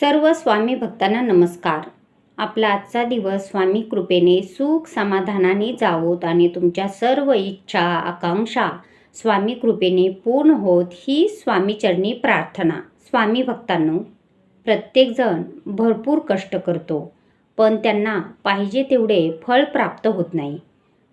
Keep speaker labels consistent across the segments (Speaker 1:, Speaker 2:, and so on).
Speaker 1: सर्व स्वामी भक्तांना नमस्कार. आपला आजचा दिवस स्वामी कृपेने सुख समाधानाने जावोत आणि तुमच्या सर्व इच्छा आकांक्षा स्वामी कृपेने पूर्ण होत ही स्वामीचरणी प्रार्थना. स्वामी भक्तांनो प्रत्येकजण भरपूर कष्ट करतो पण त्यांना पाहिजे तेवढे फळ प्राप्त होत नाही.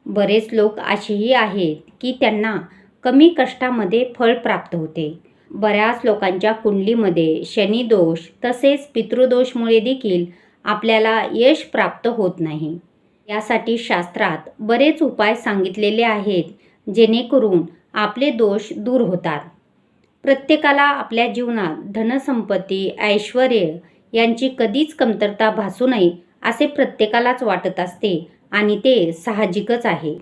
Speaker 1: बरेच लोक असेही आहेत की त्यांना कमी कष्टामध्ये फळ प्राप्त होते. बऱ्याच लोकांच्या कुंडलीमध्ये शनिदोष तसेच पितृदोषमुळे देखील आपल्याला यश प्राप्त होत नाही. यासाठी शास्त्रात बरेच उपाय सांगितलेले आहेत जेणेकरून आपले दोष दूर होतात. प्रत्येकाला आपल्या जीवनात धनसंपत्ती ऐश्वर यांची कधीच कमतरता भासू नये असे प्रत्येकालाच वाटत असते आणि ते साहजिकच आहे.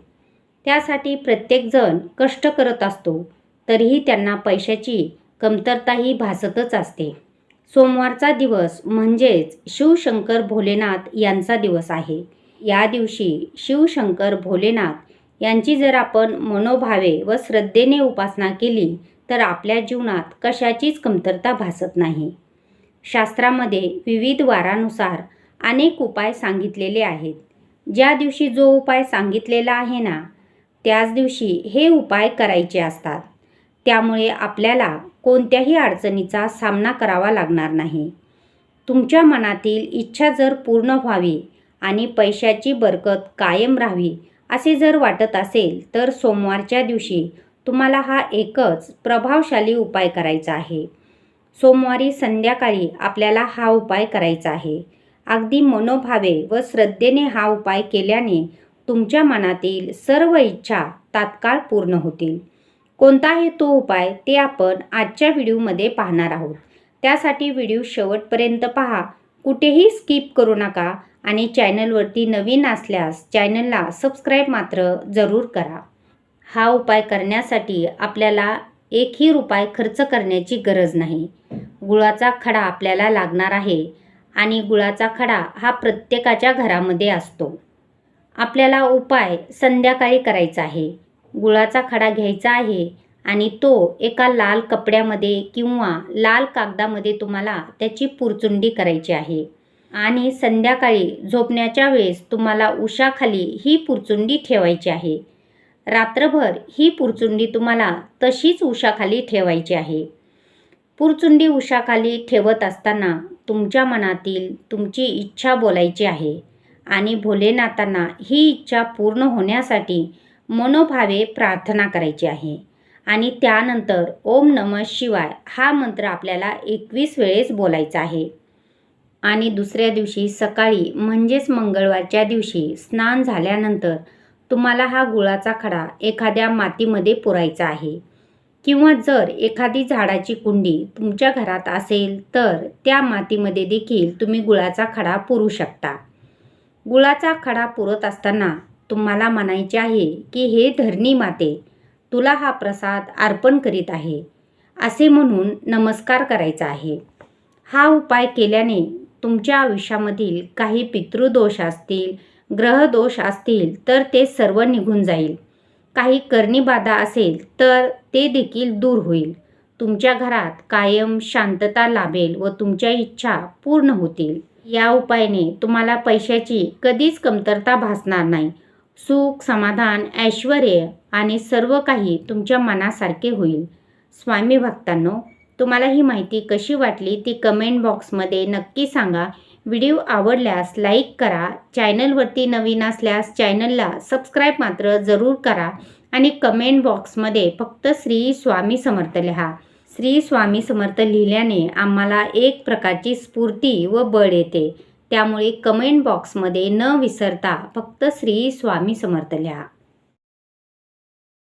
Speaker 1: त्यासाठी प्रत्येकजण कष्ट करत असतो तरीही त्यांना पैशाची कमतरताही भासतच असते. सोमवारचा दिवस म्हणजेच शिवशंकर भोलेनाथ यांचा दिवस आहे. या दिवशी शिवशंकर भोलेनाथ यांची जर आपण मनोभावे व श्रद्धेने उपासना केली तर आपल्या जीवनात कशाचीच कमतरता भासत नाही. शास्त्रामध्ये विविध वारानुसार अनेक उपाय सांगितलेले आहेत. ज्या दिवशी जो उपाय सांगितलेला आहे ना त्याच दिवशी हे उपाय करायचे असतात. त्यामुळे आपल्याला कोणत्याही अडचणीचा सामना करावा लागणार नाही. तुमच्या मनातील इच्छा जर पूर्ण व्हावी आणि पैशाची बरकत कायम राहावी असे जर वाटत असेल तर सोमवारच्या दिवशी तुम्हाला हा एकच प्रभावशाली उपाय करायचा आहे. सोमवारी संध्याकाळी आपल्याला हा उपाय करायचा आहे. अगदी मनोभावे व श्रद्धेने हा उपाय केल्याने तुमच्या मनातील सर्व इच्छा तात्काळ पूर्ण होतील. कोणता आहे तो उपाय ते आपण आजच्या व्हिडिओमध्ये पाहणार आहोत. त्यासाठी व्हिडिओ शेवटपर्यंत पहा. कुठेही स्किप करू नका आणि चॅनलवरती नवीन असल्यास चॅनलला सबस्क्राईब मात्र जरूर करा. हा उपाय करण्यासाठी आपल्याला एकही रुपये खर्च करण्याची गरज नाही. गुळाचा खडा आपल्याला लागणार आहे आणि गुळाचा खडा हा प्रत्येकाच्या घरामध्ये असतो. आपल्याला उपाय संध्याकाळी करायचा आहे. गुळाचा खडा घ्यायचा आहे आणि तो एका लाल कपड्यामध्ये किंवा लाल कागदामध्ये तुम्हाला त्याची पुरचुंडी करायची आहे. आणि संध्याकाळी झोपण्याच्या वेळेस तुम्हाला उशाखाली ही पुरचुंडी ठेवायची आहे. रात्रभर ही पुरचुंडी तुम्हाला तशीच उशाखाली ठेवायची आहे. पुरचुंडी उशाखाली ठेवत असताना तुमच्या मनातील तुमची इच्छा बोलायची आहे. आणि भोलेनाथांना ही इच्छा पूर्ण होण्यासाठी मनोभावे प्रार्थना करायची आहे. आणि त्यानंतर ओम नम शिवाय हा मंत्र आपल्याला एकवीस वेळेस बोलायचा आहे. आणि दुसऱ्या दिवशी सकाळी म्हणजेच मंगळवारच्या दिवशी स्नान झाल्यानंतर तुम्हाला हा गुळाचा खडा एखाद्या मातीमध्ये पुरायचा आहे. किंवा जर एखादी झाडाची कुंडी तुमच्या घरात असेल तर त्या मातीमध्ये देखील तुम्ही गुळाचा खडा पुरू शकता. गुळाचा खडा पुरत असताना तुम्हाला म्हणायचे आहे की हे धरणी माते तुला हा प्रसाद अर्पण करीत आहे असे म्हणून नमस्कार करायचा आहे. हा उपाय केल्याने तुमच्या आयुष्यामधील काही पितृदोष असतील ग्रहदोष असतील तर ते सर्व निघून जाईल. काही करणीबाधा असेल तर ते देखील दूर होईल. तुमच्या घरात कायम शांतता लाभेल व तुमच्या इच्छा पूर्ण होतील. या उपायाने तुम्हाला पैशाची कधीच कमतरता भासणार नाही. सुख समाधान ऐश्वर आणि सर्व काही तुमच्या मनासारखे होईल. स्वामी भक्तांनो तुम्हाला ही माहिती कशी वाटली ती कमेंट बॉक्समध्ये नक्की सांगा. व्हिडिओ आवडल्यास लाईक करा. चॅनलवरती नवीन असल्यास चॅनलला सबस्क्राईब मात्र जरूर करा आणि कमेंट बॉक्समध्ये फक्त श्री स्वामी समर्थ लिहा. श्री स्वामी समर्थ लिहिल्याने आम्हाला एक प्रकारची स्फूर्ती व बळ येते. त्यामुळे कमेंट बॉक्समध्ये न विसरता फक्त श्री स्वामी समर्थ लिहा.